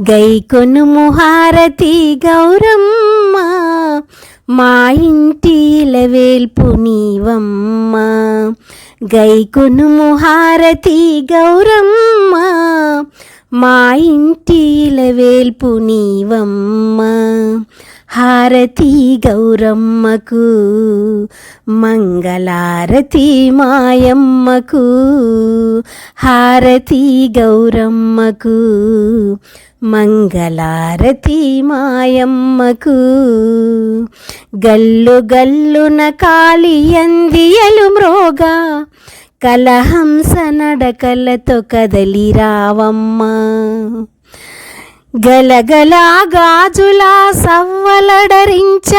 గైకొను ముహారతి గౌరమ్మ మా ఇంటిల వేల్పు నీవమ్మ. గైకొను ముహారతి గౌరమ్మ మా ఇంటిల వేల్పు నీవమ్మ. హారతి గౌరమ్మకు మంగళారతి మాయమ్మకు హారతి గౌరమ్మకు మంగళారతి మాయమ్మకు. గల్లు గల్లున కాళియందియలు మ్రోగా కలహంస నడకలతో కదలి రావమ్మ. గలగలా గాజులా సవ్వలడరించ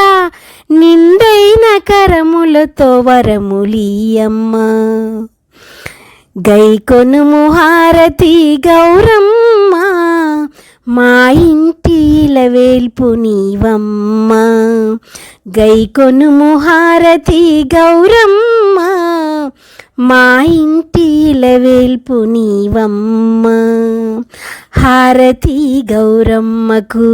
నిండైన కరములతో వరములీయమ్మా. గైకొను ముహారతి గౌరమ్మ మా ఇంటి వేల్పు నీవమ్మ. గైకొను ముహారతి గౌరమ్మ మా ఇంటి వేల్పు నీవమ్మ. హారతి గౌరమ్మకు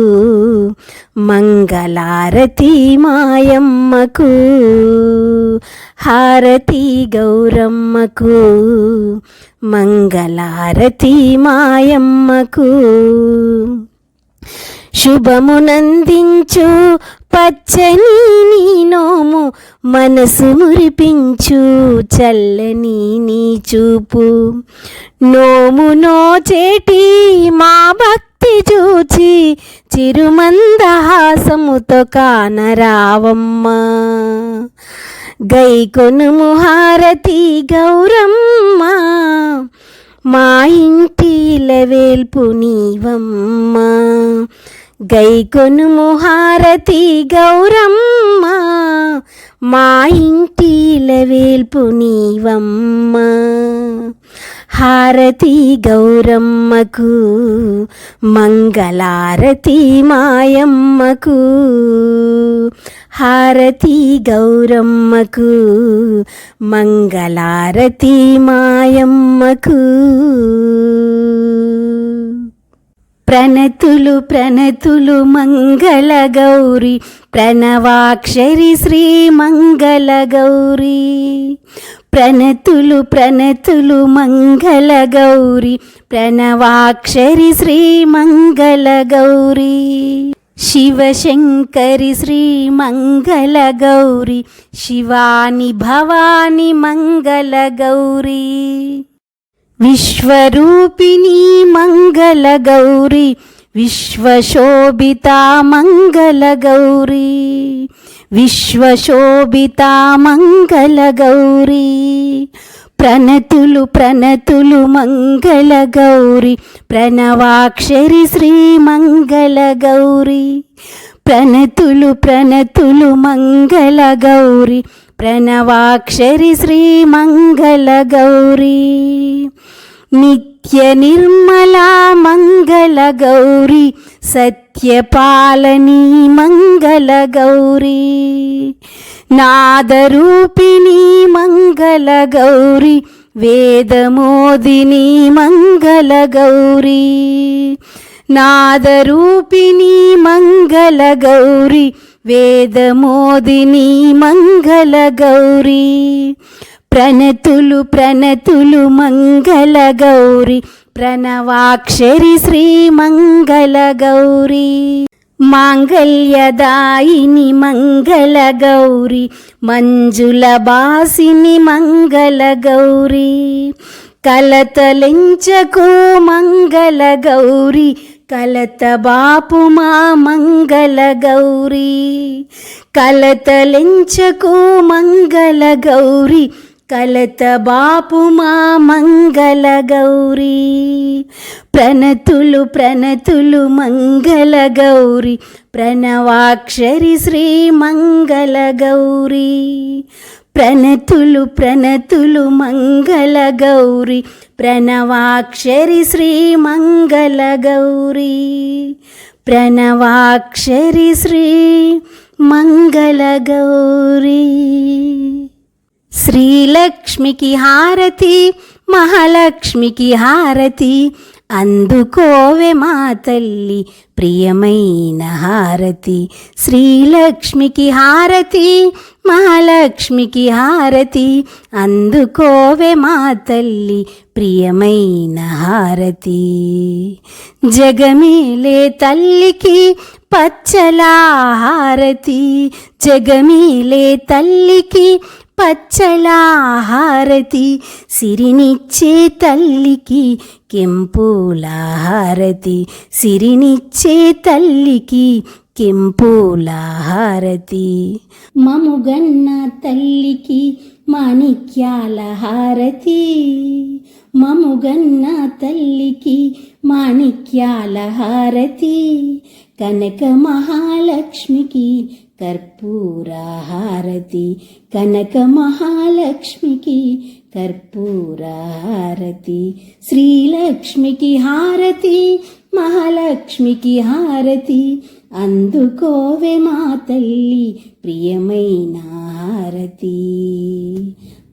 మంగళారతి మాయమ్మకు హారతి గౌరమ్మకు మంగళారతి మాయమ్మకు. శుభమునందించు పచ్చని నీ నోము మనసు మురిపించు చల్లని నీ చూపు. నోము నోచేటి మా భక్తి చూచి చిరుమందహాసముతో కానరావమ్మ. గైకొను హారతి గౌరమ్మ మా ఇంటి వేల్పు నీవమ్మ. గైకొను హారతి గౌరమ్మ మా ఇంటిల వేల్పు నీవమ్మ. హారతి గౌరమ్మకు మంగళారతి మాయమ్మకు. హారతి గౌరమ్మకు మంగళారతి మాయమ్మకు. ప్రణతులు ప్రణతులు మంగళ గౌరీ. ప్రణవాక్షరి శ్రీ మంగళ గౌరీ. ప్రణతులు ప్రణతులు మంగళ గౌరి. ప్రణవాక్షరి శ్రీ మంగళ గౌరీ. శివశంకరి శ్రీ మంగళ గౌరి. శివాని భవాని మంగళ గౌరీ. విశ్వరూపిణి మంగళ గౌరి విశ్వశోభిత మంగళ గౌరి విశ్వశోభిత మంగళ గౌరి ప్రణతులు ప్రణతులు మంగళ గౌరి ప్రణవాక్షరి శ్రీ మంగళ గౌరి ప్రణతులు ప్రణతులు మంగళ గౌరి ప్రణవాక్షరి శ్రీ మంగళ గౌరీ నిత్య నిర్మలా మంగళ గౌరీ సత్యపాలని మంగళ గౌరీ నాదరూపిణి మంగళ గౌరీ వేదమోదిని మంగళ గౌరీ. ప్రణతులు ప్రణతులు మంగళ గౌరీ. ప్రణవాక్షరి శ్రీ మంగళ గౌరీ. మాంగళ్యదాయిని మంగళ గౌరీ. మంజుల బాసిని మంగళ గౌరీ. కలతలించకు మంగళ గౌరీ. కలత బాపు మా మంగళ గౌరీ కలతలించకు మంగళ గౌరీ కలత బాపు మా మంగళ గౌరీ ప్రణతులు ప్రణతులు మంగళ గౌరీ ప్రణవాక్షరి శ్రీ మంగళ గౌరీ ప్రణతులు ప్రణతులు మంగళ గౌరి. ప్రణవాక్షరి శ్రీ మంగళ గౌరీ. ప్రణవాక్షరి శ్రీ మంగళ గౌరీ. శ్రీలక్ష్మికి హారతి మహాలక్ష్మికి హారతి. అందుకోవే మా తల్లి ప్రియమైన హారతి. శ్రీలక్ష్మికి హారతి మహాలక్ష్మికి హారతి. అందుకోవే మా తల్లి ప్రియమైన హారతి. జగమేలే తల్లికి పచ్చలా హారతి జగమీలే తల్లికి పచ్చల హారతి సిరినిచ్చే తల్లికి కెంపుల హారతి సిరినిచ్చే తల్లికి కెంపుల హారతి మముగన్న తల్లికి మాణిక్యాల హారతి మముగన్న తల్లికి మాణిక్యాల హారతి కనక మహాలక్ష్మికి కర్పూరహారతి కనక మహాలక్ష్మికి కర్పూర హారతి. శ్రీలక్ష్మికి హారతి మహాలక్ష్మికి హారతి. అందుకోవే మా తల్లి ప్రియమైన హారతి.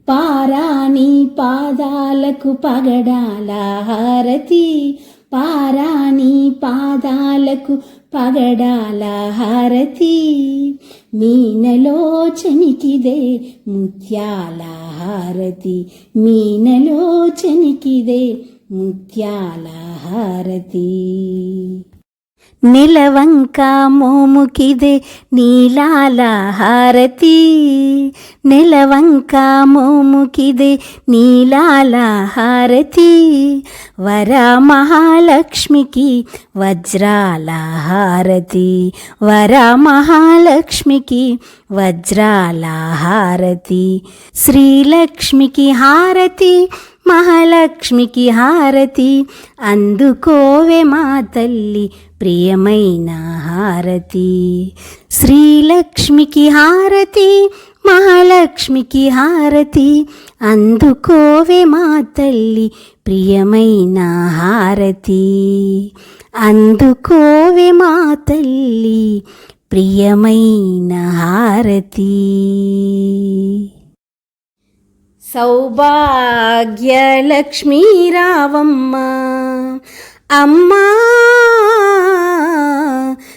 పారాణి పాదాలకు పగడాల హారతి. పారాణి పాదాలకు పగడాల హారతి. మీనలోచనికిదే ముత్యాల హారతి. మీనలోచనికిదే ముత్యాల హారతి. నిలవంక మోముకిదే నీలాల హారతి. నెలవంక మోముకిదే నీలాల హారతి. వర మహాలక్ష్మికి వజ్రాల హారతి. వర మహాలక్ష్మికి వజ్రాల హారతి. శ్రీలక్ష్మికి హారతి. మహాలక్ష్మికి హారతి. అందుకోవే మా తల్లి ప్రియమైన హారతి. శ్రీలక్ష్మికి హారతి మహాలక్ష్మికి హారతి. అందుకోవే మా తల్లి ప్రియమైన హారతి. అందుకోవే మా తల్లి ప్రియమైన హారతి. సౌభాగ్యలక్ష్మీ రావమ్మ. అమ్మా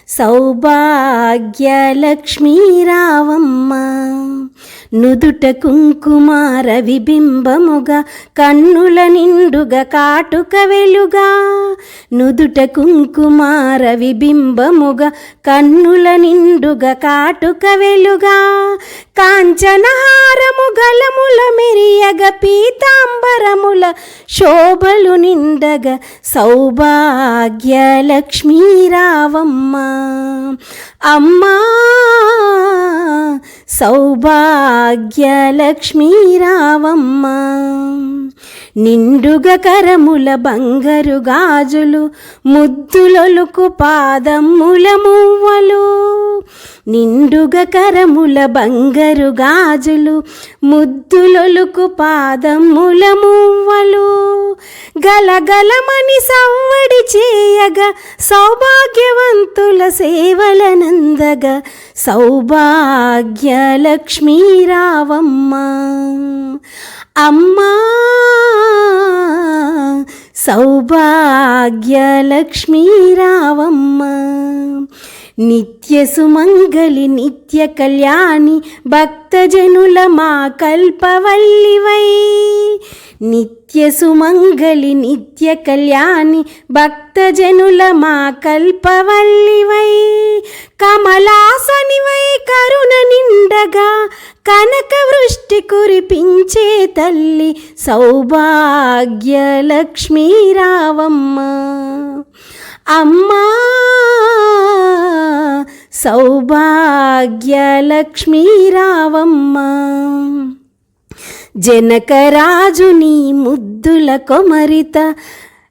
సౌభాగ్యలక్ష్మీ రావమ్మ. నుదుట కుంకుమార విబింబముగా కన్నుల నిండుగా కాటుక వెలుగా. నుదుట కుంకుమార విబింబముగా కన్నుల నిండుగా కాటుక వెలుగా. కాంచనహారము గలముల మెరియగ పీతాంబరముల శోభలు నిండగ సౌభాగ్య లక్ష్మీ అమ్మా సౌభాగ్య రావమ్మ నిండుగ కరముల బంగరు గాజులు ముద్దులొలుకు పాదముల మువ్వలు నిండుగ కరముల బంగరు గాజులు ముద్దులొలుకు పాదముల మువ్వలు గలగలమని సవ్వడి చేయగా సౌభాగ్యవంతుల సేవలనందగా సౌభాగ్య లక్ష్మీ రావమ్మ అమ్మా సౌభాగ్య లక్ష్మీ రావమ్మ నిత్య సుమంగళి నిత్య కళ్యాణి భక్తజనుల మా కల్పవల్లివై. నిత్య సుమంగళి నిత్య కళ్యాణి భక్తజనుల మా కల్పవల్లివై. కమలాసనివై కరుణ నిండగా కనక వృష్టి కురిపించే తల్లి సౌభాగ్య అమ్మా సౌభాగ్యలక్ష్మీరావమ్మ. రావమ్మ జనకరాజుని ముద్దుల కొమరిత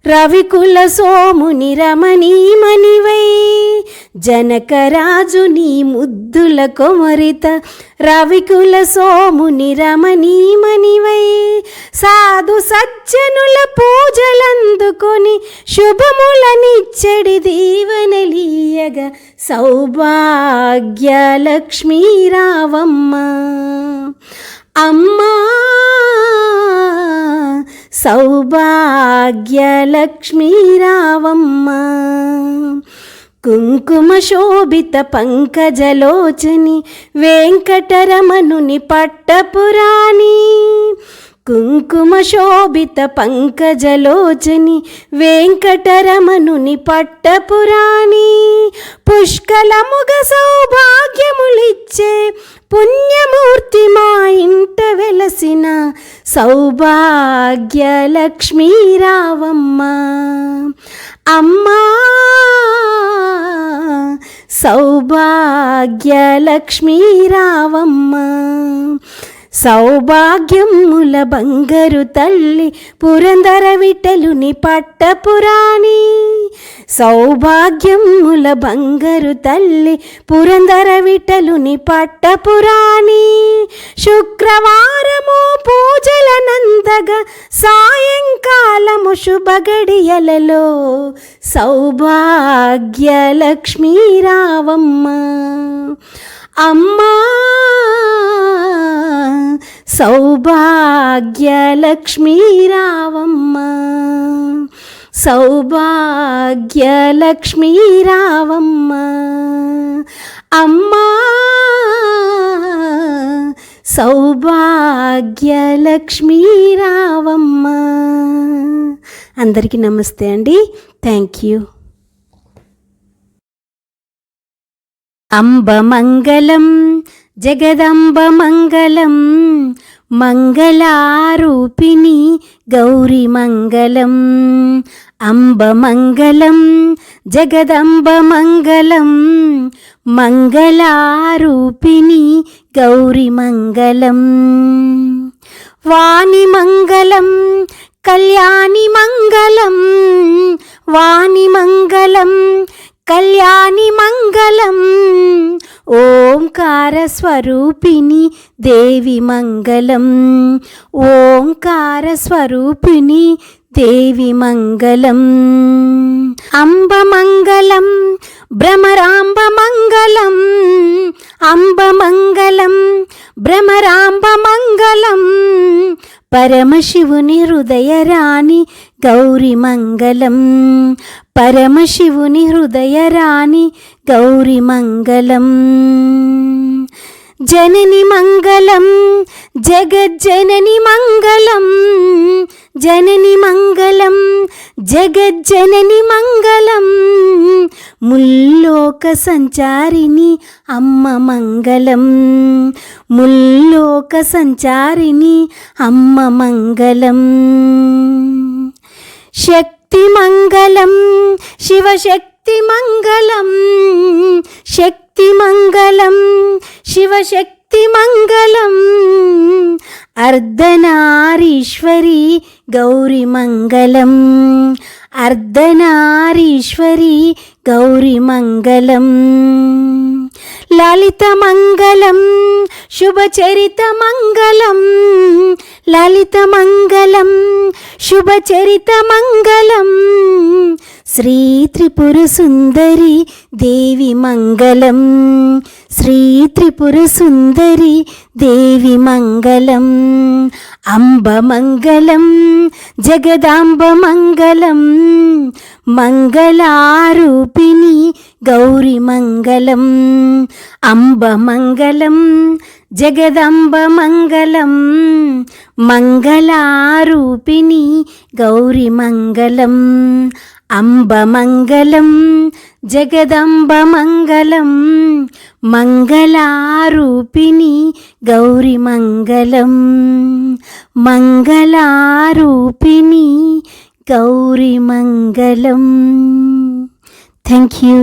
రవికుల సోముని రమణీమణివై జనకరాజుని ముద్దుల కొమరిత. రవికుల సోముని రమణీమణివై సాధు సజ్జనుల పూజలందుకొని శుభములనిచ్చడి దీవనలీయగా సౌభాగ్య లక్ష్మీరావమ్మ అమ్మా! సౌభాగ్యలక్ష్మీరావమ్మ. కుంకుమశోభిత పంకజలోచని వెంకటరమణుని పట్టపురాణి. కుంకుమశోభిత పంకజలోచని వెంకటరమణుని పట్టపురాణి. పుష్కలముగ వచ్చే పుణ్యమూర్తి మా ఇంట వెలసిన సౌభాగ్యలక్ష్మీ రావమ్మ అమ్మా సౌభాగ్యలక్ష్మీ రావమ్మ సౌభాగ్యముల బంగరు తల్లి పురందర విటలుని పట్టపురాణి సౌభాగ్యముల బంగరు తల్లి పురందర విటలుని పట్టపురాణి శుక్రవారము పూజల నందగా సాయంకాలము శుభగడియలలో సౌభాగ్యలక్ష్మీ రావమ్మ అమ్మా సౌభాగ్యలక్ష్మీ రావమ్మ సౌభాగ్యలక్ష్మీ రావమ్మ అమ్మా సౌభాగ్యలక్ష్మీరావమ్మ. అందరికీ నమస్తే అండి. థ్యాంక్ యూ అంబమంగళం జగదంబమంగళం మంగళారూపిణి గౌరీమంగళం అంబమంగళం జగదంబమంగళం మంగళారూపిణి గౌరీమంగళం వాణిమంగళం కళ్యాణిమంగళం వాణిమంగళం కళ్యాణి మంగళం ఓంకార స్వరూపిణి దేవి మంగళం ఓంకార స్వరూపిణి దేవి మంగళం. అంబ మంగళం భ్రమరాంబ మంగళం అంబ మంగళం భ్రమరాంబ మంగళం పరమశివుని హృదయరాణి గౌరి మంగళం. పరమశివుని హృదయరాణి గౌరి మంగళం. జనని మంగళం జగజ్జనని మంగళం జనని మంగళం జగజ్జనని మంగళం. ముల్లోక సంచారిణి అమ్మ మంగళం ముల్లోక సంచారిణి అమ్మ మంగళం. శక్తి మంగళం శివశక్తి మంగళం శక్తి మంగళం శివశక్తి మంగళం అర్ధనారీశ్వరి గౌరి మంగళం అర్ధనారీశ్వరి గౌరి మంగళం లలిత మంగళం శుభచరిత శ్రీ త్రిపుర సుందరి దేవి మంగళం. శ్రీ త్రిపుర సుందరి దేవి మంగళం. అంబ మంగళం జగదాంబ మంగళం మంగళారూపిణి గౌరి మంగళం అంబ మంగళం జగదంబ మంగళం మంగళారూపిణి గౌరి మంగళం అంబమంగళం జగదంబమంగళం మంగళారూపిణి గౌరిమంగళం మంగళారూపిణి గౌరిమంగళం. Thank you